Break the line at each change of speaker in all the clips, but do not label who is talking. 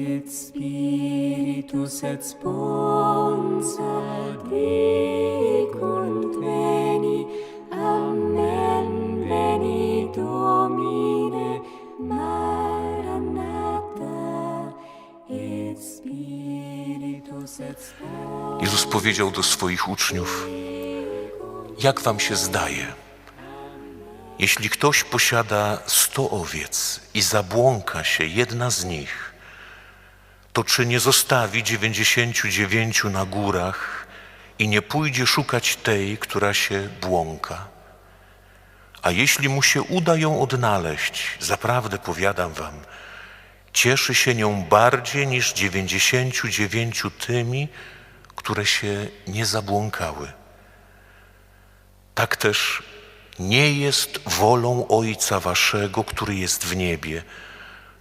et Spiritus et sponsor dicunt veni, Amen, veni Domine, Maranatha, et Spiritus et sponsor
Jezus powiedział do swoich uczniów: Jak wam się zdaje? Jeśli ktoś posiada sto owiec i zabłąka się jedna z nich, to czy nie zostawi dziewięćdziesięciu dziewięciu na górach i nie pójdzie szukać tej, która się błąka? A jeśli mu się uda ją odnaleźć, zaprawdę powiadam wam, cieszy się nią bardziej niż dziewięćdziesięciu dziewięciu tymi, które się nie zabłąkały. Tak też nie jest wolą Ojca Waszego, który jest w niebie,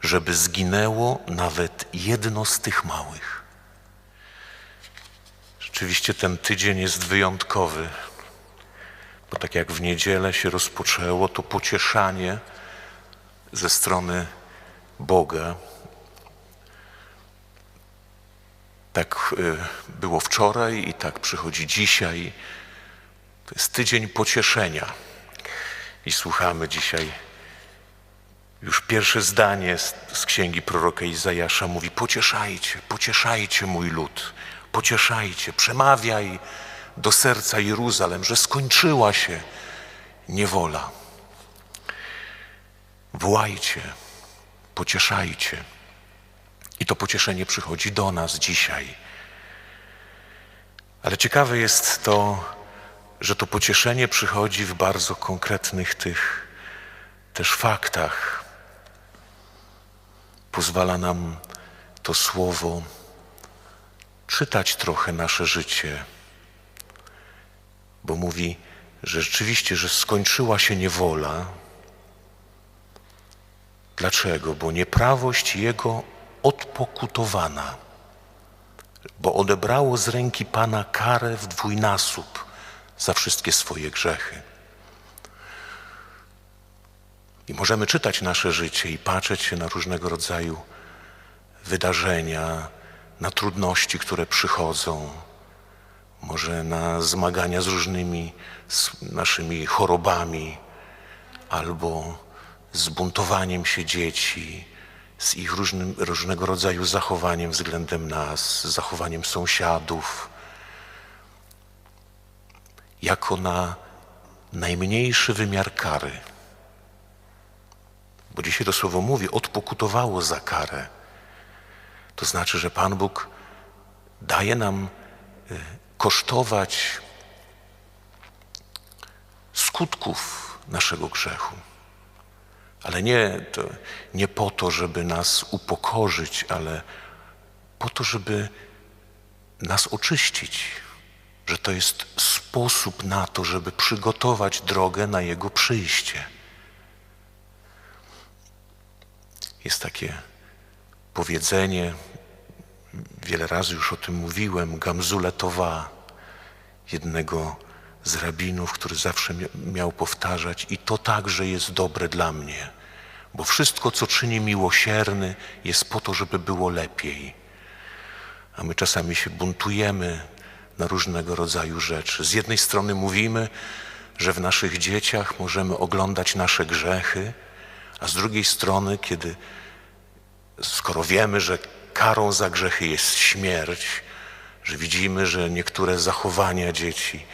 żeby zginęło nawet jedno z tych małych. Rzeczywiście ten tydzień jest wyjątkowy, bo tak jak w niedzielę się rozpoczęło to pocieszanie ze strony Boga, tak y, było wczoraj i tak przychodzi dzisiaj. To jest tydzień pocieszenia. I słuchamy dzisiaj już pierwsze zdanie z, z księgi proroka Izajasza mówi: Pocieszajcie, pocieszajcie mój lud, pocieszajcie, przemawiaj do serca Jeruzalem, że skończyła się niewola. Wołajcie, pocieszajcie. I to pocieszenie przychodzi do nas dzisiaj. Ale ciekawe jest to, że to pocieszenie przychodzi w bardzo konkretnych tych też faktach. Pozwala nam to słowo czytać trochę nasze życie, bo mówi, że rzeczywiście, że skończyła się niewola. Dlaczego? Bo nieprawość jego odpokutowana, bo odebrało z ręki Pana karę w dwójnasób za wszystkie swoje grzechy. I możemy czytać nasze życie i patrzeć się na różnego rodzaju wydarzenia, na trudności, które przychodzą, może na zmagania z różnymi z naszymi chorobami albo z buntowaniem się dzieci, z ich różnym, różnego rodzaju zachowaniem względem nas, zachowaniem sąsiadów, jako na najmniejszy wymiar kary. Bo dzisiaj to słowo mówi, odpokutowało za karę. To znaczy, że Pan Bóg daje nam y, kosztować skutków naszego grzechu. Ale nie, nie po to, żeby nas upokorzyć, ale po to, żeby nas oczyścić, że to jest sposób na to, żeby przygotować drogę na Jego przyjście. Jest takie powiedzenie, wiele razy już o tym mówiłem, Gamzuletowa, jednego z rabinów, który zawsze miał powtarzać i to także jest dobre dla mnie, bo wszystko, co czyni miłosierny, jest po to, żeby było lepiej. A my czasami się buntujemy na różnego rodzaju rzeczy. Z jednej strony mówimy, że w naszych dzieciach możemy oglądać nasze grzechy, a z drugiej strony, kiedy skoro wiemy, że karą za grzechy jest śmierć, że widzimy, że niektóre zachowania dzieci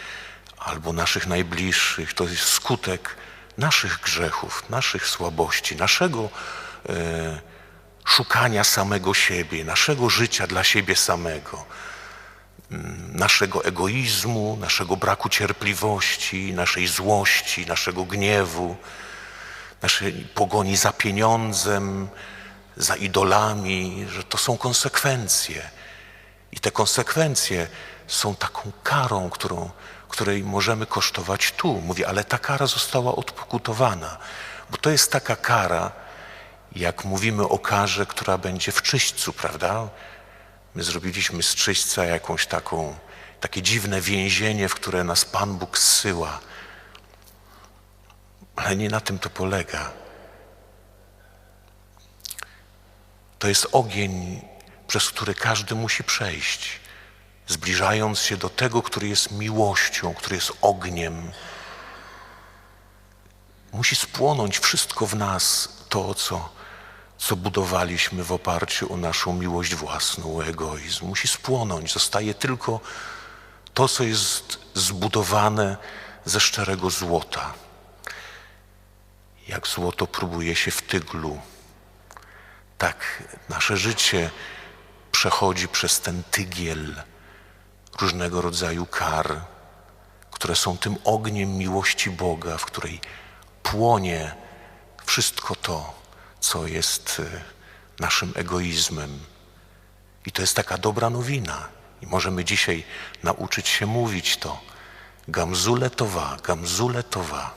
albo naszych najbliższych to jest skutek naszych grzechów, naszych słabości, naszego e, szukania samego siebie, naszego życia dla siebie samego, mm, naszego egoizmu, naszego braku cierpliwości, naszej złości, naszego gniewu, naszej pogoni za pieniądzem, za idolami, że to są konsekwencje. I te konsekwencje są taką karą, którą, której możemy kosztować tu. Mówię, ale ta kara została odpokutowana, bo to jest taka kara, jak mówimy o karze, która będzie w czyśćcu, prawda? My zrobiliśmy z czyśćca jakąś taką, takie dziwne więzienie, w które nas Pan Bóg zsyła. Ale nie na tym to polega. To jest ogień przez który każdy musi przejść, zbliżając się do tego, który jest miłością, który jest ogniem. Musi spłonąć wszystko w nas to, co, co budowaliśmy w oparciu o naszą miłość własną, o egoizm. Musi spłonąć. Zostaje tylko to, co jest zbudowane ze szczerego złota. Jak złoto próbuje się w tyglu, tak nasze życie przechodzi przez ten tygiel różnego rodzaju kar, które są tym ogniem miłości Boga, w której płonie wszystko to, co jest y, naszym egoizmem. I to jest taka dobra nowina. I możemy dzisiaj nauczyć się mówić to. Gamzule towa, gamzule towa.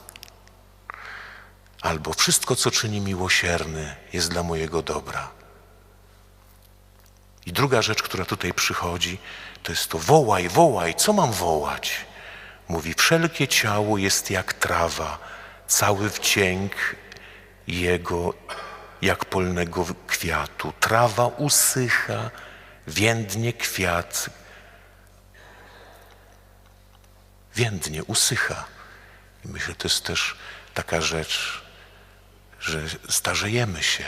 Albo wszystko, co czyni miłosierny, jest dla mojego dobra. I druga rzecz, która tutaj przychodzi, to jest to wołaj, wołaj, co mam wołać? Mówi, wszelkie ciało jest jak trawa, cały wdzięk jego jak polnego kwiatu. Trawa usycha, więdnie kwiat, więdnie, usycha. I myślę, to jest też taka rzecz, że starzejemy się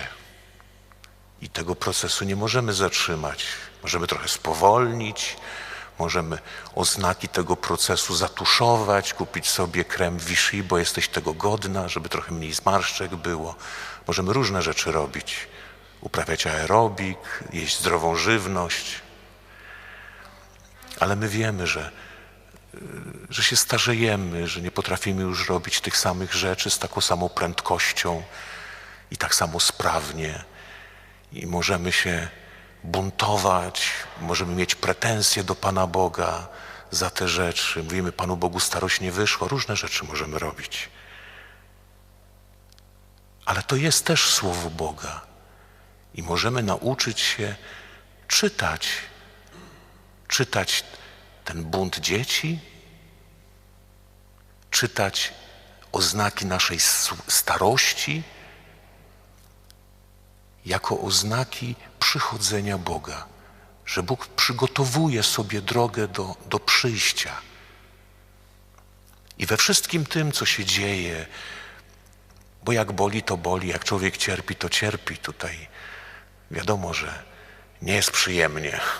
i tego procesu nie możemy zatrzymać. Możemy trochę spowolnić, możemy oznaki tego procesu zatuszować, kupić sobie krem Vichy, bo jesteś tego godna, żeby trochę mniej zmarszczek było. Możemy różne rzeczy robić. Uprawiać aerobik, jeść zdrową żywność. Ale my wiemy, że, że się starzejemy, że nie potrafimy już robić tych samych rzeczy z taką samą prędkością i tak samo sprawnie. I możemy się buntować, możemy mieć pretensje do Pana Boga za te rzeczy. Mówimy, Panu Bogu starość nie wyszła, różne rzeczy możemy robić. Ale to jest też Słowo Boga. I możemy nauczyć się czytać, czytać ten bunt dzieci, czytać oznaki naszej starości jako oznaki przychodzenia Boga, że Bóg przygotowuje sobie drogę do, do przyjścia. I we wszystkim tym, co się dzieje, bo jak boli, to boli, jak człowiek cierpi, to cierpi. Tutaj wiadomo, że nie jest przyjemnie.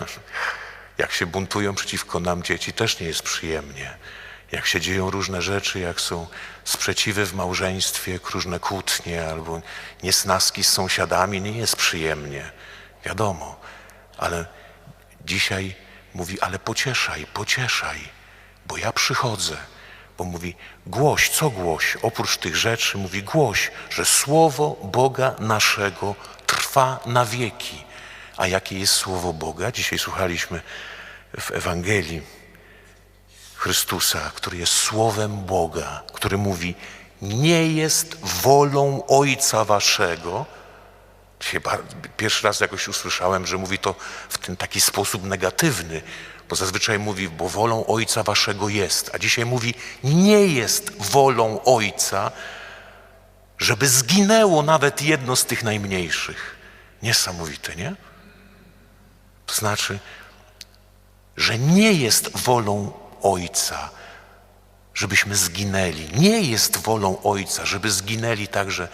Jak się buntują przeciwko nam dzieci, też nie jest przyjemnie. Jak się dzieją różne rzeczy, jak są sprzeciwy w małżeństwie, różne kłótnie albo niesnaski z sąsiadami, nie jest przyjemnie. Wiadomo, ale dzisiaj mówi, ale pocieszaj, pocieszaj, bo ja przychodzę. Bo mówi, głoś, co głoś? Oprócz tych rzeczy mówi, głoś, że słowo Boga naszego trwa na wieki. A jakie jest słowo Boga? Dzisiaj słuchaliśmy w Ewangelii Chrystusa, który jest słowem Boga, który mówi, nie jest wolą Ojca Waszego, pierwszy raz jakoś usłyszałem, że mówi to w ten taki sposób negatywny, bo zazwyczaj mówi, bo wolą Ojca Waszego jest, a dzisiaj mówi, nie jest wolą Ojca, żeby zginęło nawet jedno z tych najmniejszych. Niesamowite, nie? To znaczy, że nie jest wolą Ojca, żebyśmy zginęli. Nie jest wolą Ojca, żeby zginęli także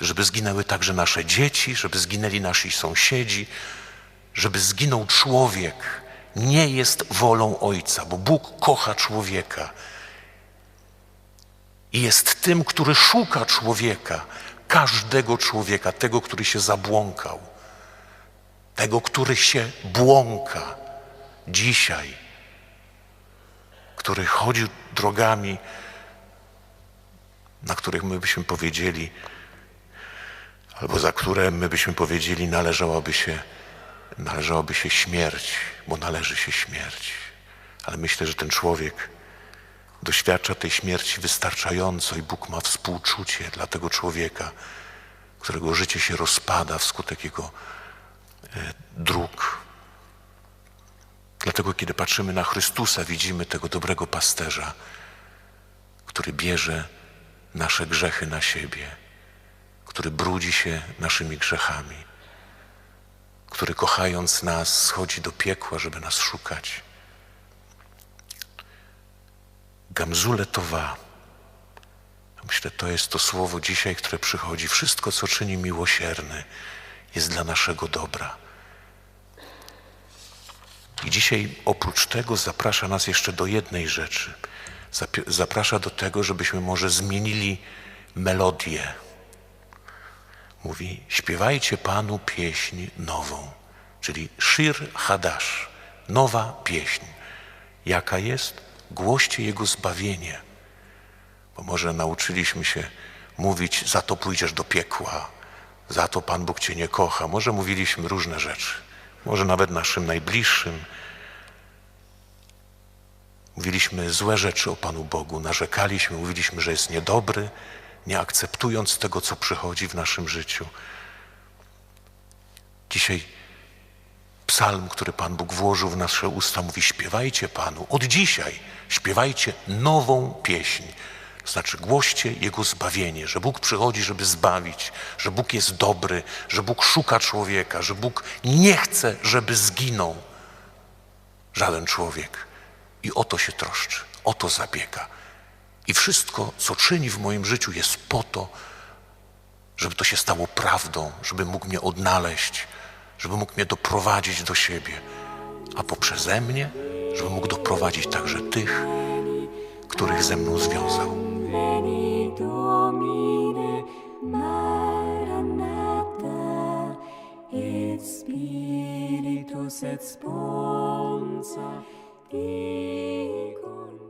żeby zginęły także nasze dzieci, żeby zginęli nasi sąsiedzi, żeby zginął człowiek. Nie jest wolą Ojca, bo Bóg kocha człowieka i jest tym, który szuka człowieka, każdego człowieka, tego, który się zabłąkał, tego, który się błąka dzisiaj, który chodził drogami, na których my byśmy powiedzieli, albo za które my byśmy powiedzieli należałoby się, należałoby się śmierć, bo należy się śmierć. Ale myślę, że ten człowiek doświadcza tej śmierci wystarczająco i Bóg ma współczucie dla tego człowieka, którego życie się rozpada wskutek jego e, dróg. Dlatego, kiedy patrzymy na Chrystusa, widzimy tego dobrego pasterza, który bierze nasze grzechy na siebie który brudzi się naszymi grzechami, który kochając nas schodzi do piekła, żeby nas szukać. Gamzule towa. Myślę, to jest to słowo dzisiaj, które przychodzi. Wszystko, co czyni miłosierny, jest dla naszego dobra. I dzisiaj oprócz tego zaprasza nas jeszcze do jednej rzeczy. Zaprasza do tego, żebyśmy może zmienili melodię. Mówi, śpiewajcie Panu pieśń nową, czyli Shir Hadash, nowa pieśń. Jaka jest? Głoście Jego zbawienie. Bo może nauczyliśmy się mówić, za to pójdziesz do piekła, za to Pan Bóg Cię nie kocha. Może mówiliśmy różne rzeczy, może nawet naszym najbliższym. Mówiliśmy złe rzeczy o Panu Bogu, narzekaliśmy, mówiliśmy, że jest niedobry, nie akceptując tego, co przychodzi w naszym życiu. Dzisiaj psalm, który Pan Bóg włożył w nasze usta, mówi: śpiewajcie Panu, od dzisiaj śpiewajcie nową pieśń. Znaczy, głoście Jego zbawienie, że Bóg przychodzi, żeby zbawić, że Bóg jest dobry, że Bóg szuka człowieka, że Bóg nie chce, żeby zginął żaden człowiek. I o to się troszczy, o to zabiega. I wszystko, co czyni w moim życiu, jest po to, żeby to się stało prawdą, żeby mógł mnie odnaleźć, żeby mógł mnie doprowadzić do siebie, a poprzeze mnie, żeby mógł doprowadzić także tych, których ze mną związał.
veni Domine, Maranatha, et Spiritus et Sponsa, Dicum.